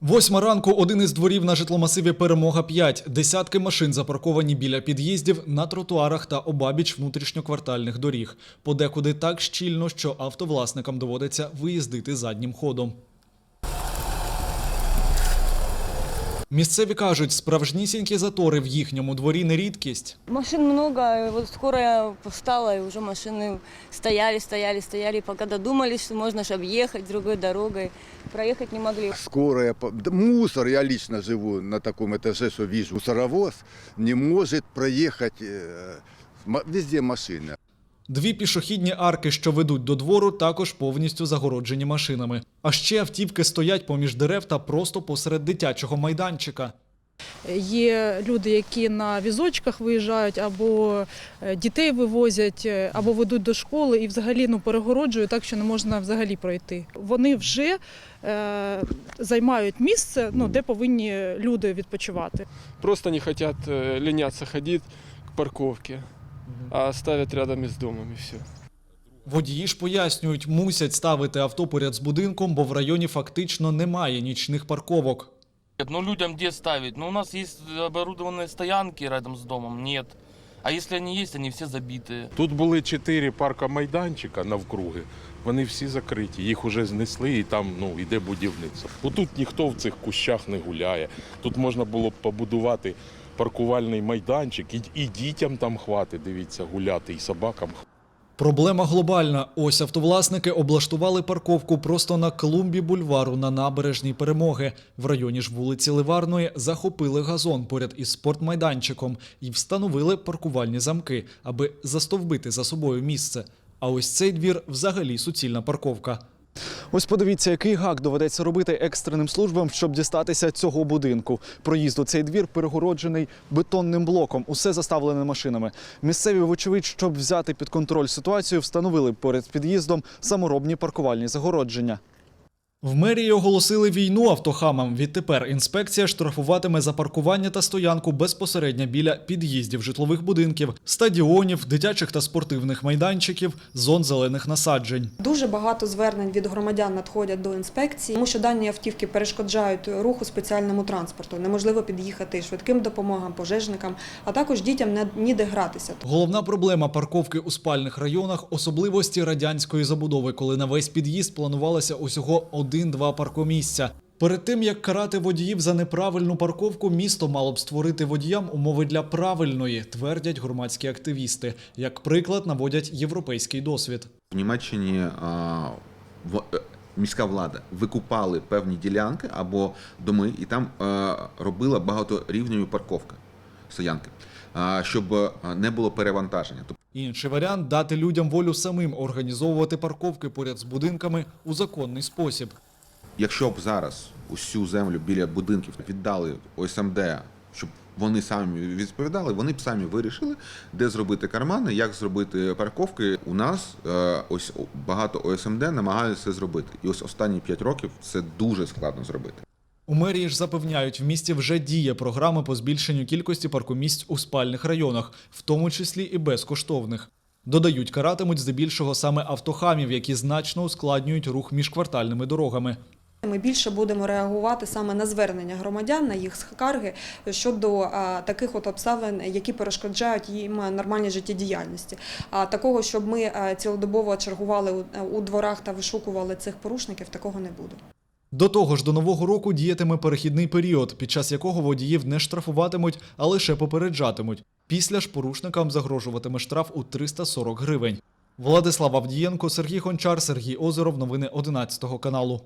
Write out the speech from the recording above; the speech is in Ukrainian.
Восьма ранку один із дворів на житломасиві Перемога 5. Десятки машин запарковані біля під'їздів на тротуарах та обабіч внутрішньоквартальних доріг. Подекуди так щільно, що автовласникам доводиться виїздити заднім ходом. Місцеві кажуть, справжнісінькі затори в їхньому дворі не рідкість. Машин много, и вот скоро я встала, и уже машины стояли, стояли, стояли, пока додумались, что можно же объехать другой дорогой. Проехать не могли. Скорая, по- да мусор, я лично живу на таком этаже, что вижу, мусоровоз не может проехать, э, м- везде машины. Дві пішохідні арки, що ведуть до двору, також повністю загороджені машинами. А ще автівки стоять поміж дерев та просто посеред дитячого майданчика. Є люди, які на візочках виїжджають, або е, дітей вивозять, е, або ведуть до школи і взагалі ну, перегороджують так, що не можна взагалі пройти. Вони вже е, займають місце, ну, де повинні люди відпочивати. Просто не хотят э, леняться ходить к парковке, а ставят рядом с домом и все. Водії ж пояснюють, мусять ставити авто поряд з будинком, бо в районі фактично немає нічних парковок. Ну людям где ставить? Ну у нас есть оборудованные стоянки рядом с домом, нет. А если они есть, они все забитые. Тут були чотири парка майданчика навкруги. Вони всі закриті. Їх уже знесли і там ну, йде будівництво. Бо тут ніхто в цих кущах не гуляє. Тут можна було б побудувати паркувальний майданчик, і, і дітям там хватить, дивіться, гуляти, і собакам. Проблема глобальна. Ось автовласники облаштували парковку просто на клумбі бульвару на набережній перемоги. В районі ж вулиці Ливарної захопили газон поряд із спортмайданчиком і встановили паркувальні замки, аби застовбити за собою місце. А ось цей двір взагалі суцільна парковка. Ось подивіться, який гак доведеться робити екстреним службам, щоб дістатися цього будинку. Проїзд у цей двір перегороджений бетонним блоком, усе заставлене машинами. Місцеві, вочевидь, щоб взяти під контроль ситуацію, встановили поряд з під'їздом саморобні паркувальні загородження. В мерії оголосили війну автохамам. Відтепер інспекція штрафуватиме за паркування та стоянку безпосередньо біля під'їздів житлових будинків, стадіонів, дитячих та спортивних майданчиків, зон зелених насаджень. Дуже багато звернень від громадян надходять до інспекції, тому що дані автівки перешкоджають руху спеціальному транспорту. Неможливо під'їхати швидким допомогам, пожежникам, а також дітям не ніде гратися. Головна проблема парковки у спальних районах особливості радянської забудови, коли на весь під'їзд планувалося усього один-два паркомісця. Перед тим як карати водіїв за неправильну парковку, місто мало б створити водіям умови для правильної, твердять громадські активісти. Як приклад наводять європейський досвід. В Німеччині а, в- е, міська влада викупали певні ділянки або доми, і там е, робила багаторівневі парковки, стоянки, а, щоб е, не було перевантаження. Інший варіант дати людям волю самим організовувати парковки поряд з будинками у законний спосіб. Якщо б зараз усю землю біля будинків віддали ОСМД, щоб вони самі відповідали, вони б самі вирішили, де зробити кармани, як зробити парковки. У нас е, ось багато ОСМД намагаються це зробити. І ось останні 5 років це дуже складно зробити. У мерії ж запевняють, в місті вже діє програма по збільшенню кількості паркомісць у спальних районах, в тому числі і безкоштовних. Додають, каратимуть здебільшого саме автохамів, які значно ускладнюють рух між квартальними дорогами. Ми більше будемо реагувати саме на звернення громадян, на їх скарги щодо таких от обставин, які перешкоджають їм нормальній життєдіяльності. А такого, щоб ми цілодобово чергували у дворах та вишукували цих порушників, такого не буде. До того ж, до нового року діятиме перехідний період, під час якого водіїв не штрафуватимуть, а лише попереджатимуть. Після ж порушникам загрожуватиме штраф у 340 гривень. Владислав Авдієнко, Сергій Гончар, Сергій Озеров. Новини 11 каналу.